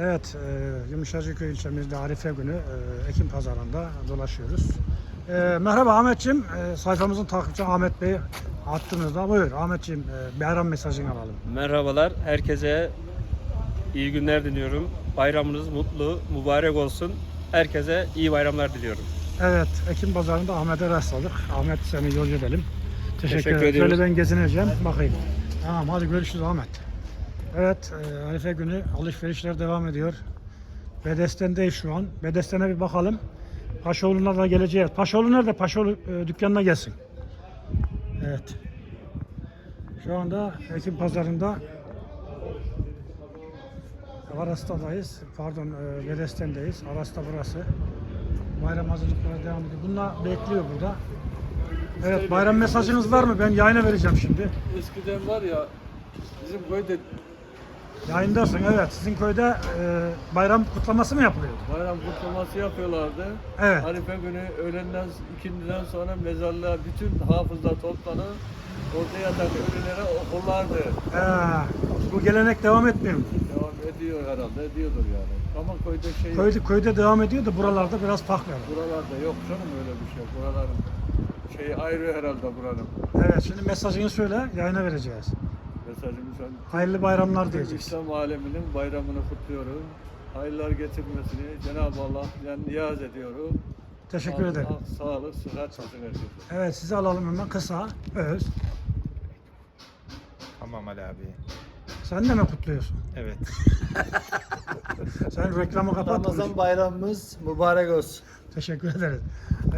Evet, e, Yumuşacıköy ilçemizde Arife günü e, Ekim pazarında dolaşıyoruz. E, merhaba Ahmetciğim, e, sayfamızın takipçi Ahmet Bey attığınızda buyur Ahmetciğim e, bayram mesajını alalım. Merhabalar, herkese iyi günler diliyorum. Bayramınız mutlu, mübarek olsun. Herkese iyi bayramlar diliyorum. Evet, Ekim pazarında Ahmet'e rastladık. Ahmet seni yolcu edelim. Teşekkür, Teşekkür ederim. Şöyle ben gezineceğim, bakayım. Tamam, hadi görüşürüz Ahmet. Evet, e, Arife günü alışverişler devam ediyor. Bedesten'deyiz şu an. Bedesten'e bir bakalım. Paşaoğlu'na da geleceğiz. Paşaoğlu nerede? Paşaoğlu e, dükkanına gelsin. Evet. Şu anda Ekim pazarında Arasta'dayız. Pardon, e, Bedesten'deyiz. Arasta burası. Bayram hazırlıkları devam ediyor. Bunlar bekliyor burada. Evet, bayram mesajınız var mı? Ben yayına vereceğim şimdi. Eskiden var ya bizim köyde Yayındasın, evet. Sizin köyde e, bayram kutlaması mı yapılıyor? bayram kutlaması yapıyorlardı. Evet. Harife günü öğlenden ikindiden sonra mezarlığa bütün hafızlar toplanır. Orada yatan ölülere okurlardı. Ee, bu gelenek devam etmiyor mu? Devam ediyor herhalde, ediyordur yani. Ama köyde şey yok. Köyde, köyde devam ediyor da buralarda biraz farklı. Buralarda yok canım öyle bir şey. Buraların şey ayrı herhalde buranın. Evet, şimdi mesajını söyle, yayına vereceğiz. Mesajımız hani Hayırlı bayramlar diyeceğiz. İslam aleminin bayramını kutluyorum. Hayırlar getirmesini Cenab-ı Allah'tan niyaz ediyorum. Teşekkür Allah, ederim. Sağlık, sıhhat herkese. Evet, sizi alalım hemen kısa, öz. Tamam Ali abi. Sen de mi kutluyorsun? Evet. Sen reklamı kapat. Ramazan bayramımız mübarek olsun. Teşekkür ederiz.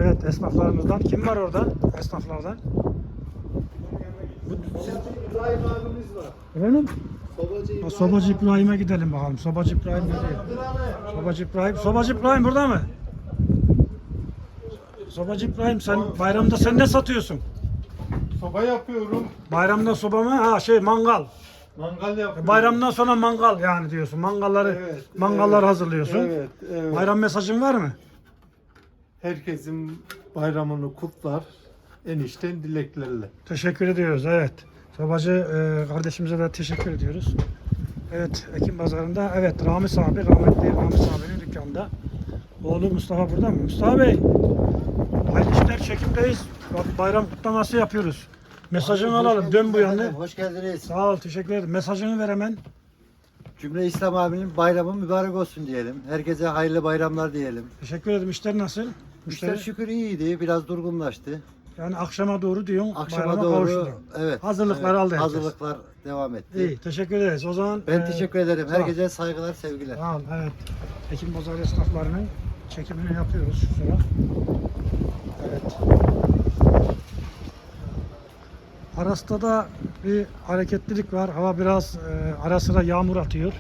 Evet, esnaflarımızdan. Kim var orada? Esnaflardan. İbrahim abimiz var. Efendim? Sobacı Ha, Sobacı İbrahim'e gidelim bakalım. Sobacı İbrahim nereye? Sobacı İbrahim. Sobacı İbrahim burada mı? Sobacı İbrahim sen bayramda sen ne satıyorsun? Soba yapıyorum. Bayramda soba mı? Ha şey mangal. Mangal yapıyorum. Bayramdan sonra mangal yani diyorsun. Mangalları Evet, mangallar evet. hazırlıyorsun. Evet, evet. Bayram mesajın var mı? Herkesin bayramını kutlar. Enişten dileklerle. Teşekkür ediyoruz. Evet. Sobacı e, kardeşimize de teşekkür ediyoruz. Evet, Ekim pazarında evet Ramiz abi, rahmetli Ramiz abinin dükkanında. Oğlu Mustafa burada mı? Mustafa Bey, hayırlı işler çekimdeyiz. Bayram kutlaması yapıyoruz. Mesajını alalım. Dön bu yana. Hoş geldiniz. Sağ ol, teşekkür ederim. Mesajını ver hemen. Cümle İslam abinin bayramı mübarek olsun diyelim. Herkese hayırlı bayramlar diyelim. Teşekkür ederim. İşler nasıl? Müşteri Müşteri, şükür iyiydi. Biraz durgunlaştı. Yani akşama doğru diyorsun. Akşama bayrama doğru evet. Hazırlıklar evet, aldı herkes. Hazırlıklar devam etti. İyi, teşekkür ederiz. O zaman Ben e, teşekkür ederim. ol. Herkese saygılar, sevgiler. Ol, evet. Ekim Pazar esnaflarının çekimini yapıyoruz şu sıra. Evet. Aras'ta da bir hareketlilik var. Hava biraz e, ara sıra yağmur atıyor.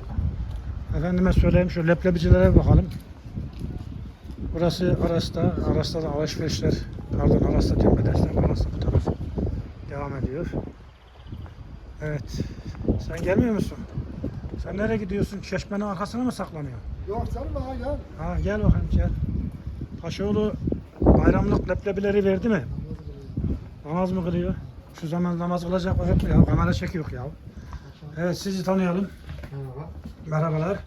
Efendime söyleyeyim şu leblebicilere bir bakalım. Burası Aras'ta. Aras'ta da alışverişler. Aras'ta diyorum Bedesten. Aras'ta bu taraf devam ediyor. Evet. Sen gelmiyor musun? Sen nereye gidiyorsun? Çeşmenin arkasına mı saklanıyorsun? Yok canım ha gel. Ha gel bakayım gel. Paşaoğlu bayramlık leblebileri verdi mi? Namaz mı kılıyor? Şu zaman namaz kılacak vakit mi ya? Kamera çekiyor ya. Evet sizi tanıyalım. Merhabalar.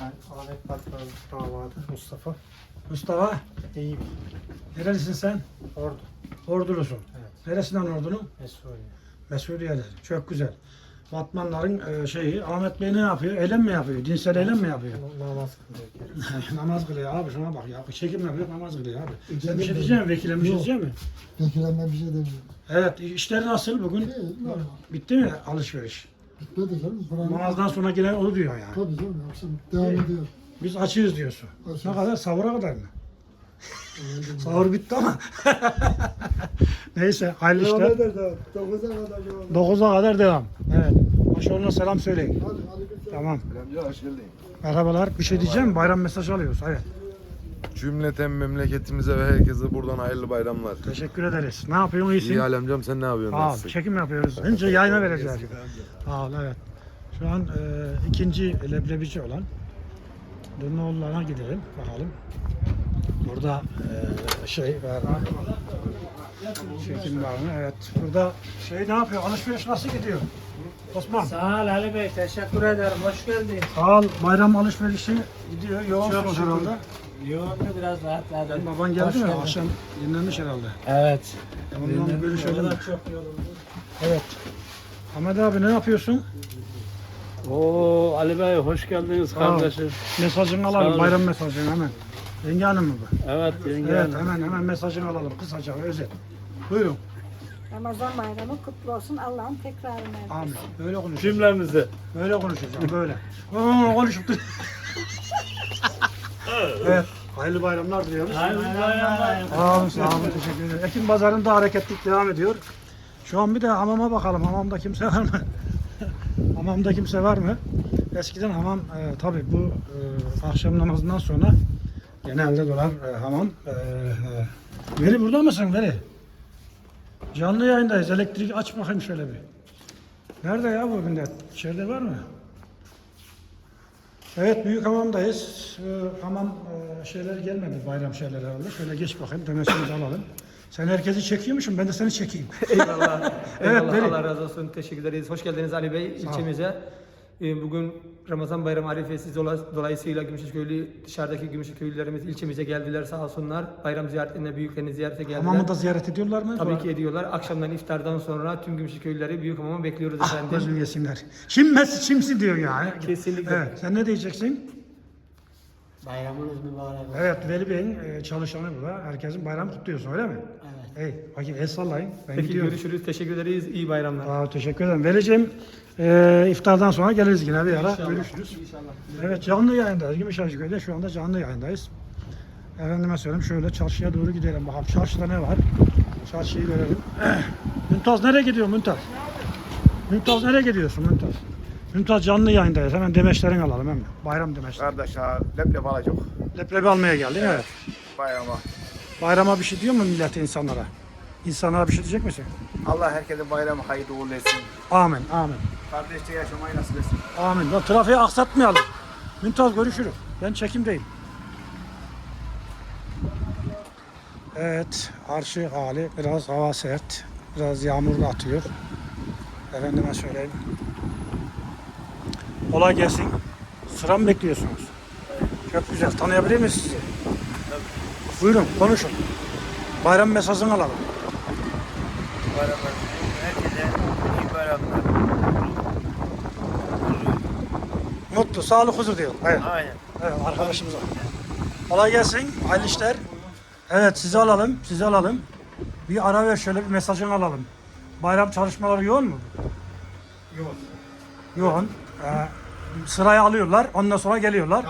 Ben Ahmet Patron Davadı Mustafa. Mustafa iyiyim. nerelisin sen? Ordu. Ordulusun. Evet. Neresinden ordunun? Mesuliye. Mesudiye'de. Çok güzel. Batmanların e, şeyi Ahmet Bey ne yapıyor? Eylem mi yapıyor? Dinsel eylem mi yapıyor? Namaz kılıyor. namaz kılıyor abi şuna bak ya. Çekim yapıyor namaz kılıyor abi. Sen bir şey diyecek misin? Vekile bir şey diyecek misin? Vekilenle bir şey demiyorum. Evet işler nasıl bugün? İyi, normal. Bitti mi alışveriş? Bitmedi canım. Buranın, Namazdan sonra gelen onu diyor yani. Tabii canım. Akşam devam ediyor. Biz açığız diyorsun. Açığız. Ne kadar? Sahura kadar mı? Sahur bitti ama. Neyse hayırlı Devam işler. eder devam. 9'a kadar devam. 9'a kadar devam. Evet. Paşaoğlu'na selam söyleyin. Hadi hadi Tamam. Amca hoş geldin. Merhabalar. Bir şey diyeceğim. Bayram mesajı alıyoruz. Evet. Cümleten memleketimize ve herkese buradan hayırlı bayramlar. Teşekkür ederiz. Ne yapıyorsun? İyisin. İyi alemcam sen ne yapıyorsun? Ol. Nasılsın? Çekim yapıyoruz. Önce yayına vereceğiz. Sağ ol. Evet. Şu an e, ikinci leblebici olan Dönüoğullarına gidelim. Bakalım. Burada e, şey var mı? Çekim var mı? Evet. Burada şey ne yapıyor? Alışveriş nasıl gidiyor? Osman. Sağ ol Ali Bey, teşekkür ederim. Hoş geldin. Sağ ol. Bayram alışverişi gidiyor. Yoğunsunuz herhalde. Yoğundu biraz rahatladım. Baban geldi Hoş mi? geldin. Akşam dinlenmiş herhalde. Evet. Ondan. O da çok yoruldu. Evet. Ahmet abi ne yapıyorsun? Oo Ali Bey hoş geldiniz Sağ ol. kardeşim. Mesajını Sağ alalım. olun. Bayram mesajını hemen. Yenge hanım mı bu? Evet yenge. Evet hemen hemen mesajını alalım. Kısaca özet. Buyurun. Ramazan bayramı kutlu olsun. Allah'ın tekrarını. Amin. Böyle konuş. Cümlemizi. Böyle konuşacağım böyle. Oo, konuşup dur. evet. Hayırlı bayramlar diliyoruz. Hayırlı bayramlar. Sağ olun, sağ olun. Teşekkür ederim. Ekim pazarında hareketlik devam ediyor. Şu an bir de hamama bakalım. Hamamda kimse var mı? Hamamda kimse var mı? Eskiden hamam e, tabii bu e, akşam namazından sonra genelde dolar e, hamam. E, e, Veri burada mısın Veri? Canlı yayındayız. Elektrik aç bakayım şöyle bir. Nerede ya bu millet? İçeride var mı? Evet büyük hamamdayız. Ee, hamam e, şeyleri gelmedi bayram şeyleri herhalde. Şöyle geç bakayım demesimizi alalım. Sen herkesi çekiyormuşsun ben de seni çekeyim. Eyvallah. Evet, Eyvallah. Allah razı olsun. Teşekkür ederiz. Hoş geldiniz Ali Bey ilçemize. Ee, Bugün Ramazan Bayramı arifesi dola- dolayısıyla Gümüşhaköylü dışarıdaki Gümüşhaköylülerimiz ilçemize geldiler sağ olsunlar. Bayram ziyaretlerine büyüklerini ziyarete geldiler. Hamamı da ziyaret ediyorlar mı? Tabii ki ediyorlar. Akşamdan iftardan sonra tüm Gümüşhaköylüleri büyük hamama bekliyoruz Ah efendim. gözüm yesinler. Şimmesi çimsi diyor yani. Kesinlikle. Evet. Sen ne diyeceksin? Bayramınız mübarek olsun. Evet Veli Bey'in e, çalışanı bu da. Herkesin bayramı kutluyorsun öyle mi? Evet. Hey, bakayım el sallayın. Ben Peki gidiyorum. görüşürüz. Teşekkür ederiz. İyi bayramlar. Aa, teşekkür ederim. Vereceğim e, iftardan sonra geliriz yine bir ara. Görüşürüz. Evet canlı yayındayız. Gümüşhacıköy'de şu anda canlı yayındayız. Efendime söyleyeyim şöyle çarşıya doğru gidelim bakalım. Çarşıda ne var? Çarşıyı görelim. Mümtaz nereye gidiyor Mümtaz? Mümtaz nereye gidiyorsun Mümtaz? Mümtaz canlı yayındayız. Hemen demeçlerini alalım hemen. Bayram demeçleri. Kardeş ha leblebi alacak Leblebi almaya geldin evet. bayrama. Bayrama bir şey diyor mu millete insanlara? İnsanlara bir şey diyecek misin? Allah herkese bayramı hayırlı uğurlu etsin. Amin amin. Kardeşçe yaşamayı nasip etsin. Amin. Lan trafiği aksatmayalım. Mümtaz görüşürüz. Ben çekimdeyim. Evet, arşı hali biraz hava sert. Biraz yağmur da atıyor. Efendime söyleyeyim. Kolay gelsin. Sıra mı bekliyorsunuz? Çok güzel. Tanıyabilir miyiz sizi? Buyurun, konuşun. Bayram mesajını alalım. Bayramlar. Herkese iyi bayramlar. Mutlu, sağlık, huzur diyor. Evet. Aynen. Evet arkadaşımıza. Kolay gelsin. Hayırlı işler. Evet sizi alalım. Sizi alalım. Bir ara ver şöyle bir mesajını alalım. Bayram çalışmaları yoğun mu? Yoğun. Yoğun. Ee, sırayı alıyorlar. Ondan sonra geliyorlar.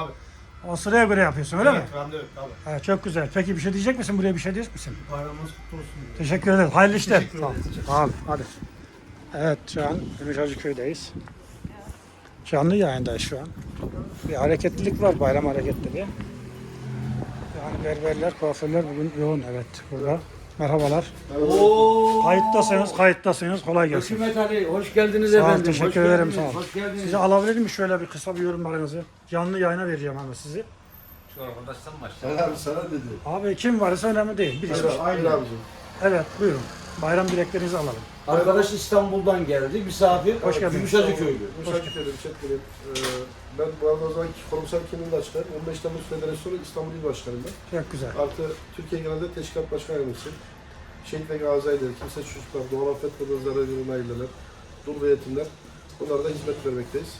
O sıraya göre yapıyorsun öyle mi? Randevu tabii. Evet, çok güzel. Peki bir şey diyecek misin? Buraya bir şey diyecek misin? Bayramımız kutlu olsun. Teşekkür ederiz. Hayırlı işler. Teşekkür Tamam. ederiz. Tamam. Hadi. Evet şu an Gümüşhacı köydeyiz. Canlı yayındayız şu an. Bir hareketlilik var, bayram hareketliliği. Yani berberler, kuaförler bugün yoğun evet burada. Merhabalar. Oo. Kayıttasınız, kayıttasınız. Kolay gelsin. Hükümet Ali hoş geldiniz Sağ efendim. teşekkür hoş ederim, geldiniz, sağ ol. Hoş geldiniz. Sizi alabilir miyim şöyle bir kısa bir yorumlarınızı? Canlı yayına vereceğim ama sizi. Selam sana dedi. Abi kim varsa önemli değil. Birisi. Aynı abicim. Evet buyurun. Bayram dileklerinizi alalım. Arkadaş İstanbul'dan geldi. Misafir. Hoş geldiniz. Gümüşhacı köylü. Müsaade ederim, teşekkür ederim. Ben bu arada o zamanki kurumsal kimliğimi de açıklarım. 15 Temmuz Federasyonu İstanbul İl Başkanıyım ben. Çok güzel. Artı Türkiye genelinde teşkilat başkan yardımcısı. Şehit ve gazi aileleri, kimse çocuklar, doğal afet ve zarar görülen aileler, dul ve yetimler. Bunlara da hizmet vermekteyiz.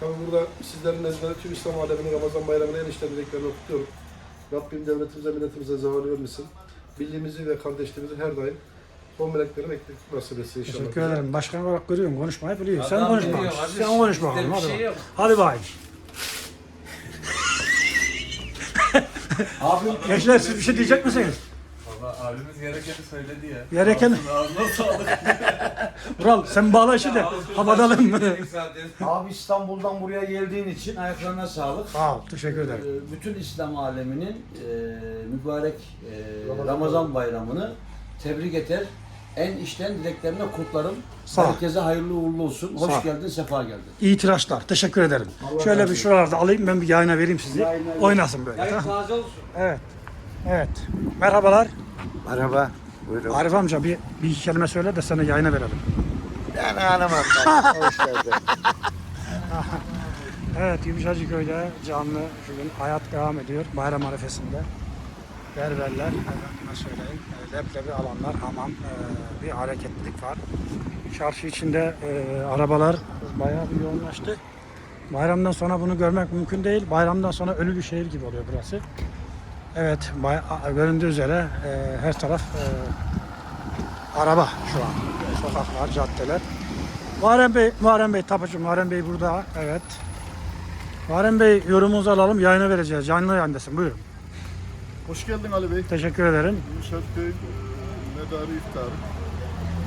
Tabii burada sizlerin nezdinde tüm İslam aleminin Ramazan bayramını en içten dileklerini kutluyorum. Rabbim devletimize, milletimize zeval vermesin. Birliğimizi ve kardeşliğimizi her daim o melekleri bekledik nasip etsin inşallah. Teşekkür ederim. Başkan olarak görüyorum. Konuşmayı biliyor. Sen konuşma. Sen konuşma. bakalım, Hadi, bakalım. Hadi bakayım. Abi Gençler siz bir şey diyecek misiniz? Abimiz gerekeni söyledi ya. Gereken... Vural sen bağla işi de havadalım mı? Abi İstanbul'dan buraya geldiğin için ayaklarına sağlık. Sağ ol. Teşekkür ederim. Ee, Bütün İslam aleminin e, mübarek e, Ramazan bayramını tebrik eder. En içten dileklerimle kutlarım. Sağ ol. Herkese hayırlı uğurlu olsun. Hoş Sağ ol. geldin, sefa geldin. İyi tıraşlar. Teşekkür ederim. Şöyle bir şuralarda alayım ben bir yayına vereyim sizi. Oynasın böyle. Yayın tamam. taze olsun. Evet. Evet. Merhabalar. Merhaba. Buyurun. Arif amca bir, bir iki kelime söyle de sana yayına verelim. Ben anlamam. Hoş geldin. Evet Yumuşacık Köy'de canlı bugün hayat devam ediyor bayram arifesinde. Berberler, efendime söyleyeyim, leblebi alanlar, hamam, e, bir hareketlilik var. Çarşı içinde e, arabalar bayağı bir yoğunlaştı. Bayramdan sonra bunu görmek mümkün değil. Bayramdan sonra ölü bir şehir gibi oluyor burası. Evet, göründüğü üzere e, her taraf araba şu an. Sokaklar, caddeler. Muharrem Bey, Muharrem Bey, tapucu Muharrem Bey burada. Evet. Muharrem Bey yorumunuzu alalım. Yayına vereceğiz. Canlı yayındasın. Buyurun. Hoş geldin Ali Bey. Teşekkür ederim. Yumuşakköy medarı iftarı.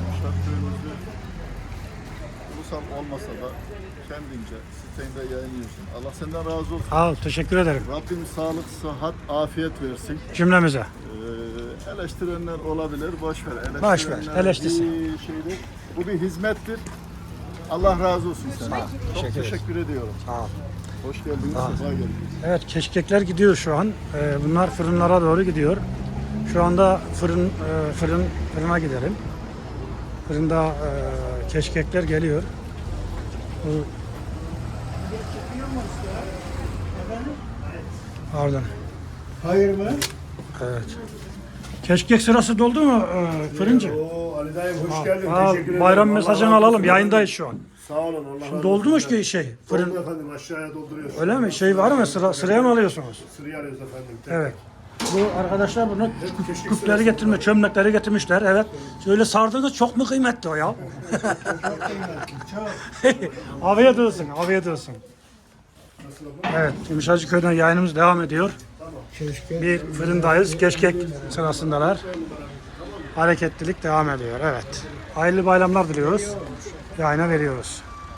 Yumuşakköy'ümüzü ulusal olmasa da kendince sitende yayınlıyorsun. Allah senden razı olsun. Sağ ol. Teşekkür ederim. Rabbim sağlık, sıhhat, afiyet versin. Cümlemize. Ee, eleştirenler olabilir, boş ver. Boş ver, Eleştirenler eleştirsin. şeydir. Bu bir hizmettir. Allah razı olsun sana. Çok Teşekkür teşekkür, ediyorum. Sağ ol. Hoş geldiniz, sefa geldiniz. Evet keşkekler gidiyor şu an. Ee, bunlar fırınlara doğru gidiyor. Şu anda fırın e, fırın fırına gidelim. Fırında e, keşkekler geliyor. Bu... Pardon. Hayır mı? Evet. Keşkek sırası doldu mu e, fırıncı? Oo Ali dayım hoş geldin. Teşekkür ederim. bayram mesajını alalım. Yayındayız şu an. Sağ olun Allah razı Şimdi olsun. doldu mu ki şey Doldu fırın? efendim aşağıya dolduruyoruz. Öyle mi? Şey var mı? Sıra, sıraya mı alıyorsunuz? Sıraya alıyoruz efendim. Evet. Bu arkadaşlar bunu küpleri getirmiş, çömlekleri getirmişler. Evet. Şöyle sardığınız çok mu kıymetli o ya? afiyet olsun, afiyet olsun. Evet, Yumuşacık Köy'den yayınımız devam ediyor. Bir fırındayız, keşkek sırasındalar. Hareketlilik devam ediyor, evet. Hayırlı bayramlar diliyoruz. Yayına veriyoruz.